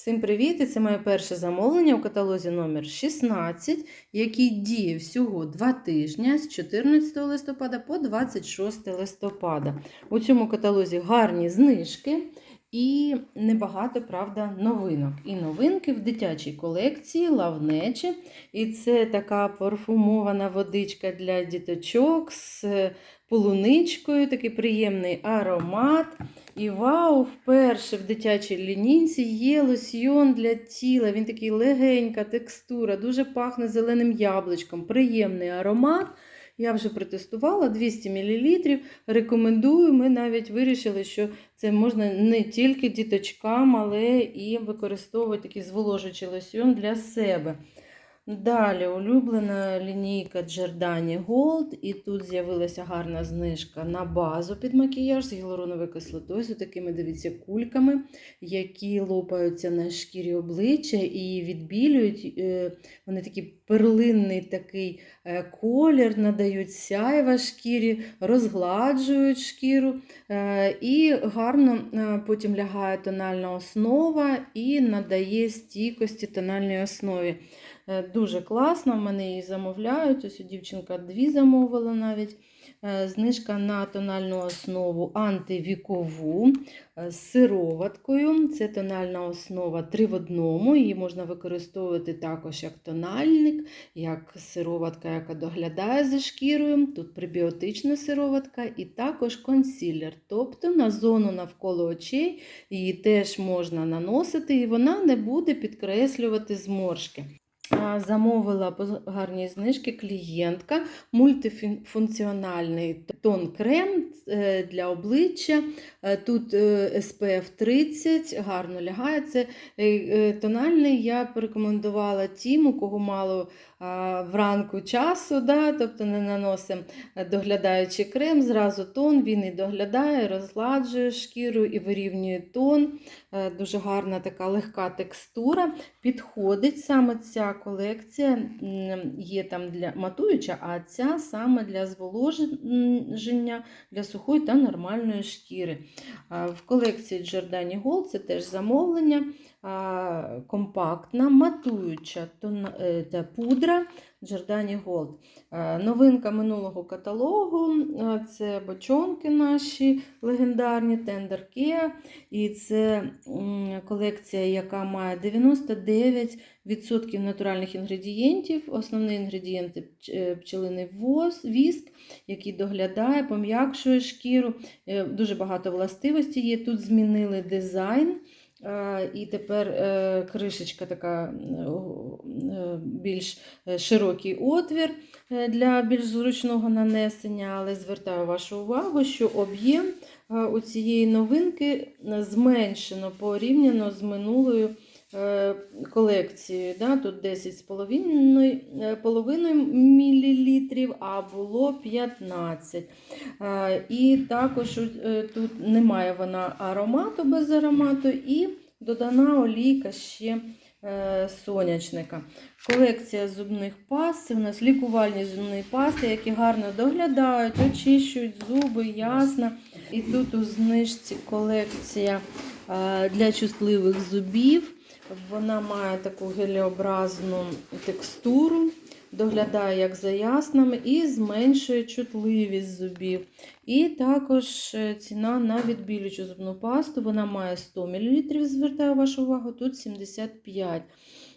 Всім привіт! І це моє перше замовлення у каталозі номер 16, який діє всього 2 тижні з 14 листопада по 26 листопада. У цьому каталозі гарні знижки і небагато, правда, новинок. І новинки в дитячій колекції лавнечі. І це така парфумована водичка для діточок з полуничкою, такий приємний аромат. І вау, вперше в дитячій лінійці є лосьйон для тіла. Він такий легенька текстура, дуже пахне зеленим яблучком, приємний аромат. Я вже протестувала 200 мл. Рекомендую. Ми навіть вирішили, що це можна не тільки діточкам, але і використовувати такий зволожуючий лосьон для себе. Далі улюблена лінійка Giordani Gold, і тут з'явилася гарна знижка на базу під макіяж з гіалуроновою кислотою, з такими, дивіться, кульками, які лопаються на шкірі обличчя і відбілюють. е, Вони такий перлинний такий е, колір, надають сяйва шкірі, розгладжують шкіру. е, І гарно потім лягає тональна основа і надає стійкості тональній основі. Е, Дуже класно, в мене її замовляють. Ось у дівчинка дві замовила навіть. Е, Знижка на тональну основу антивікову е, з сироваткою. Це тональна основа 3 в одному. Її можна використовувати також як тональник, як сироватка, яка доглядає за шкірою. Тут пребіотична сироватка і також консілер. Тобто на зону навколо очей її теж можна наносити, і вона не буде підкреслювати зморшки. Замовила по гарній знижки клієнтка мультифункціональний тон крем е, для обличчя. Е, Тут е, SPF 30, гарно лягає. Це тональний я порекомендувала тим, у кого мало вранку часу, да, тобто не наносимо доглядаючий крем, зразу тон, він і доглядає, розгладжує шкіру і вирівнює тон. Дуже гарна така легка текстура. Підходить саме ця колекція, є там для матуюча, а ця саме для зволоження, для сухої та нормальної шкіри. В колекції Giordani Gold це теж замовлення. Компактна, матуюча е, пудра Giordani Gold. Е, Новинка минулого каталогу е, це бочонки наші легендарні Care. І це колекція, яка має 99% натуральних інгредієнтів. Основні інгредієнти пч- е, пчелиний віск, який доглядає, пом'якшує шкіру. Дуже багато властивостей є. Тут змінили дизайн. Е, І тепер е, кришечка така е, більш широкий отвір для більш зручного нанесення, але звертаю вашу увагу, що об'єм у цієї новинки зменшено порівняно з минулою е, колекцією. Да? Тут 10,5 половиною мл, а було 15. Е, І також е, тут немає вона аромату без аромату, і додана олійка ще е, сонячника. Колекція зубних паст. У нас лікувальні зубні пасти, які гарно доглядають, очищують зуби, ясно. І тут у знижці колекція е, для чутливих зубів. Вона має таку гелеобразну текстуру, доглядає як за яснами і зменшує чутливість зубів. І також е, ціна на відбілюючу зубну пасту. Вона має 100 мл, звертаю вашу увагу, тут 75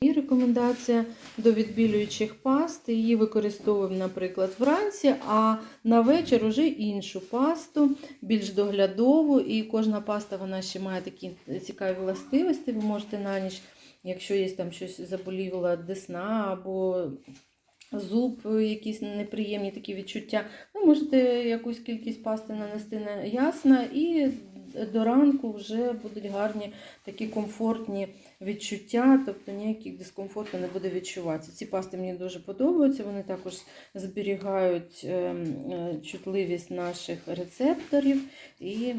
І рекомендація до відбілюючих паст. Її використовуємо, наприклад, вранці, а на вечір уже іншу пасту, більш доглядову. І кожна паста вона ще має такі цікаві властивості. Ви можете на ніч, якщо є там щось заболіла десна або зуб, якісь неприємні такі відчуття, ви можете якусь кількість пасти нанести на ясна і до ранку вже будуть гарні такі комфортні відчуття, тобто ніяких дискомфорту не буде відчуватися. Ці пасти мені дуже подобаються, вони також зберігають ем, е, чутливість наших рецепторів і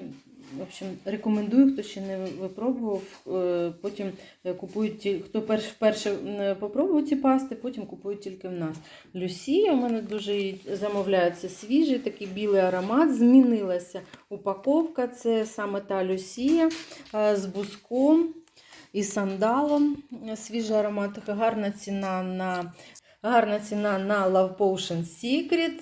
в общем, рекомендую, хто ще не випробував. е, Потім е, купують ті, хто перш, вперше м, попробував ці пасти, потім купують тільки в нас. Люсія у мене дуже замовляється свіжий, такий білий аромат. Змінилася упаковка. Це саме та Люсія е, з буском. і сандалом. Свіжий аромат, гарна ціна на гарна ціна на Love Potion Secret.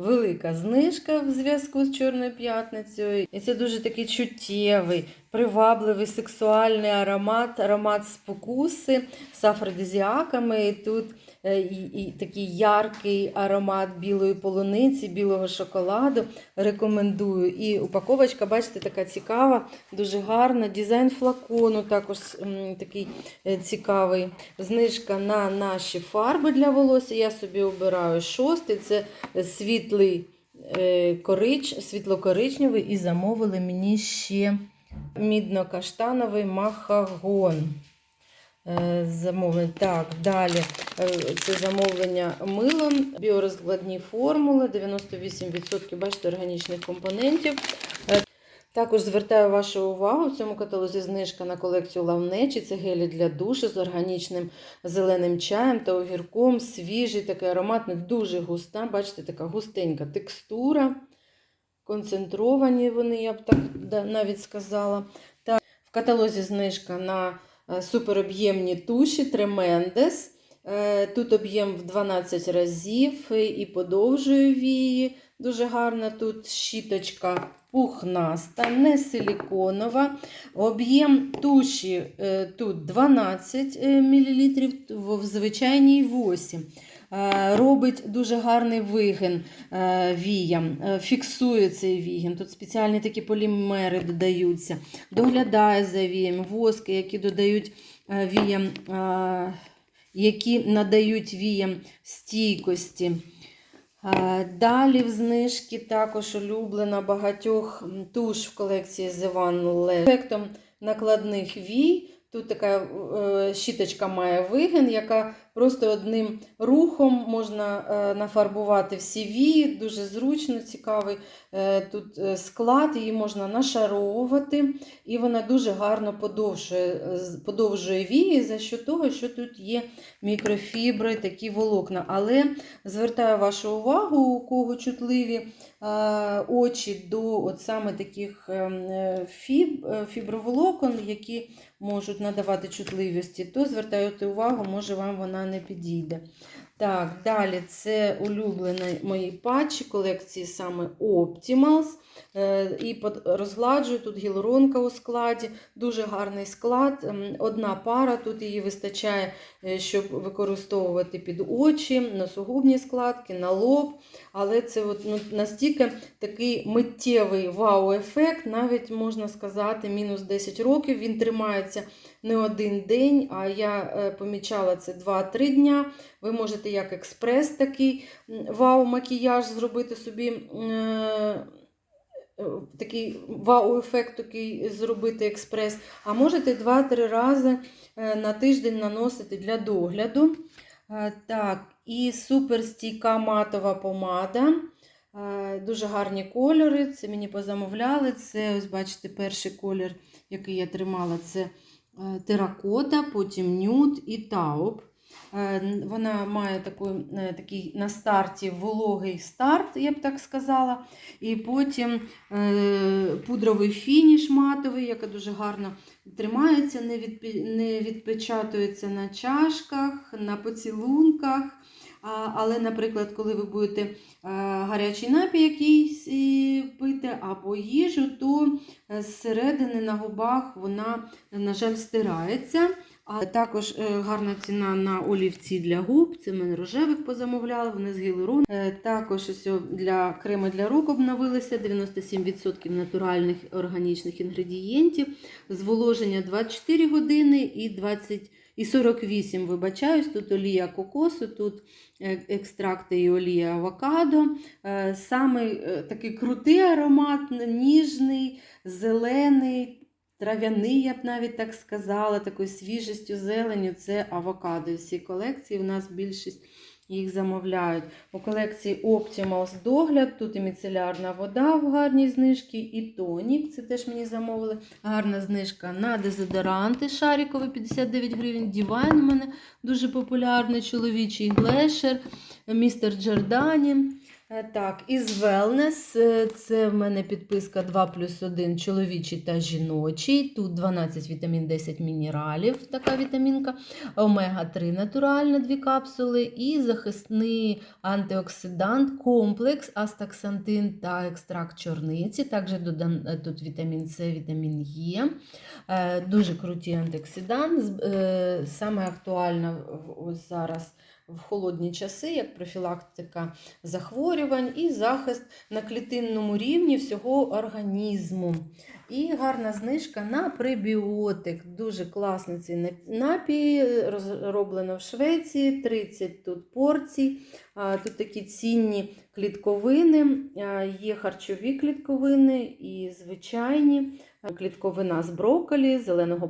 Велика знижка в зв'язку з Чорною п'ятницею. І це дуже такий чуттєвий, привабливий сексуальний аромат, аромат спокуси з афродизіаками. І тут е, і, і такий яркий аромат білої полуниці, білого шоколаду. Рекомендую. І упаковочка, бачите, така цікава, дуже гарна. Дизайн флакону також такий е, цікавий. Знижка на наші фарби для волосся. Я собі обираю шостий. Це світлий е, корич, світло-коричневий, і замовили мені ще мідно-каштановий махагон. Е, Замовлення. Так, далі е, це замовлення милом, біорозкладні формули, 98% бачите, органічних компонентів. Е, Також звертаю вашу увагу в цьому каталозі знижка на колекцію лавнечі. Це гелі для душу з органічним зеленим чаєм та огірком. Свіжий такий ароматний, дуже густа. Бачите, така густенька текстура. Концентровані вони, я б так навіть сказала. Так, в каталозі знижка на е, супероб'ємні туші Тремендес. Е, Тут об'єм в 12 разів е, і подовжує вії. Дуже гарна тут щіточка пухнаста, не силіконова. Об'єм туші тут 12 мл, в звичайній 8 Е, Робить дуже гарний вигин е, віям, е, фіксує цей вігін. Тут спеціальні такі полімери додаються, доглядає за віям, воски, які додають е, віям, е, які надають віям стійкості. Е, Далі в знижки також улюблена багатьох туш в колекції The One Lab. Ефектом накладних вій. Тут така е, щіточка має вигин, яка просто одним рухом можна е, нафарбувати всі вії. Дуже зручно, цікавий е, тут е, склад, її можна нашаровувати, і вона дуже гарно подовжує, подовжує вії за що того, що тут є мікрофібри, такі волокна. Але звертаю вашу увагу, у кого чутливі очі до от саме таких фіб, фіброволокон, які можуть надавати чутливості, то звертайте увагу, може вам вона не підійде. Так, далі це улюблені мої патчі колекції саме Optimals. Е, І розгладжую тут гіалуронка у складі, дуже гарний склад. Ем, Одна пара, тут її вистачає, е, щоб використовувати під очі, носогубні складки, на лоб. Але це от, ну, настільки такий миттєвий вау-ефект, навіть можна сказати, мінус 10 років. Він тримається не один день, а я е, помічала це 2-3 дня. Ви можете як експрес такий вау-макіяж зробити собі. е, е, Такий вау-ефект такий зробити експрес. А можете 2-3 рази на тиждень наносити для догляду. Так, і суперстійка матова помада. Дуже гарні кольори. Це мені позамовляли. Це, ось бачите, перший колір, який я тримала, це теракота, потім нюд і тауп. Е, Вона має таку, е, такий на старті вологий старт, я б так сказала. І потім е, пудровий фініш матовий, яка дуже гарно тримається, не відпечатується на чашках, на поцілунках. Але, наприклад, коли ви будете е, гарячий напій якийсь пити або їжу, то е, зсередини на губах вона, на жаль, стирається. А також е, гарна ціна на олівці для губ. Це мене рожевих позамовляли, вони з гіалурону. Е, Також для креми для рук обновилися 97% натуральних органічних інгредієнтів. Зволоження 24 години і 20 і 48, вибачаюсь, тут олія кокосу, тут е, екстракти і олія авокадо. Е, Саме такий крутий аромат, ніжний, зелений, трав'яний, я б навіть так сказала, такою свіжістю зеленю це авокадо. Всі колекції у нас більшість їх замовляють. У колекції Optimals догляд, тут і міцелярна вода в гарній знижці, і тонік. Це теж мені замовили. Гарна знижка на дезодоранти шарикові 59 гривень. Дівайн у мене дуже популярний чоловічий глешер, містер Джордані. Е, Так, із Wellness, е, це в мене підписка 2 плюс 1 чоловічий та жіночий. Тут 12 вітамін 10 мінералів, така вітамінка, омега-3 натуральна, дві капсули, і захисний антиоксидант, комплекс, астаксантин та екстракт чорниці. Також додан е, тут вітамін С, вітамін Е. Дуже круті антиоксидант. Саме актуальна ось зараз в холодні часи, як профілактика захворювань і захист на клітинному рівні всього організму. І гарна знижка на пребіотик. Дуже класний цей напій, розроблено в Швеції, 30 тут порцій. Тут такі цінні клітковини, є харчові клітковини і звичайні. Клітковина з брокколі, зеленого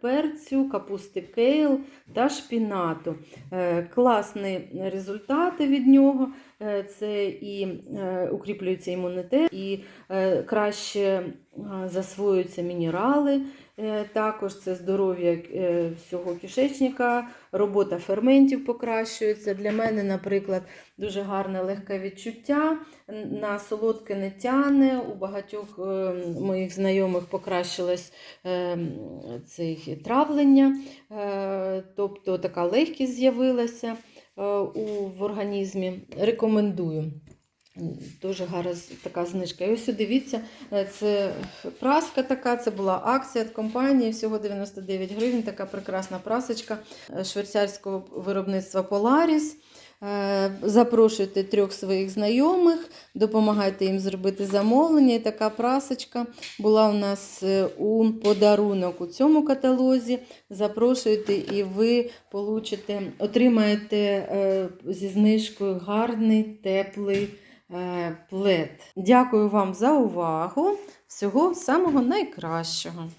перцю, капусти кейл та шпінату. Е, Класні результати від нього. Е, Це і е, укріплюється імунітет, і е, краще засвоюються мінерали. Також це здоров'я всього кишечника, робота ферментів покращується. Для мене, наприклад, дуже гарне легке відчуття. На солодке не тяне. У багатьох моїх знайомих покращилось е, травлення, тобто така легкість з'явилася у, в організмі. Рекомендую. Дуже гарна така знижка. І ось дивіться, е, це праска така, це була акція від компанії, всього 99 гривень. Така прекрасна прасочка е, швейцарського виробництва Polaris. Е, Запрошуйте трьох своїх знайомих, допомагайте їм зробити замовлення. І така прасочка була у нас е, у подарунок у цьому каталозі. Запрошуйте і ви получите, отримаєте е, зі знижкою гарний теплий плед. Дякую вам за увагу. Всього самого найкращого.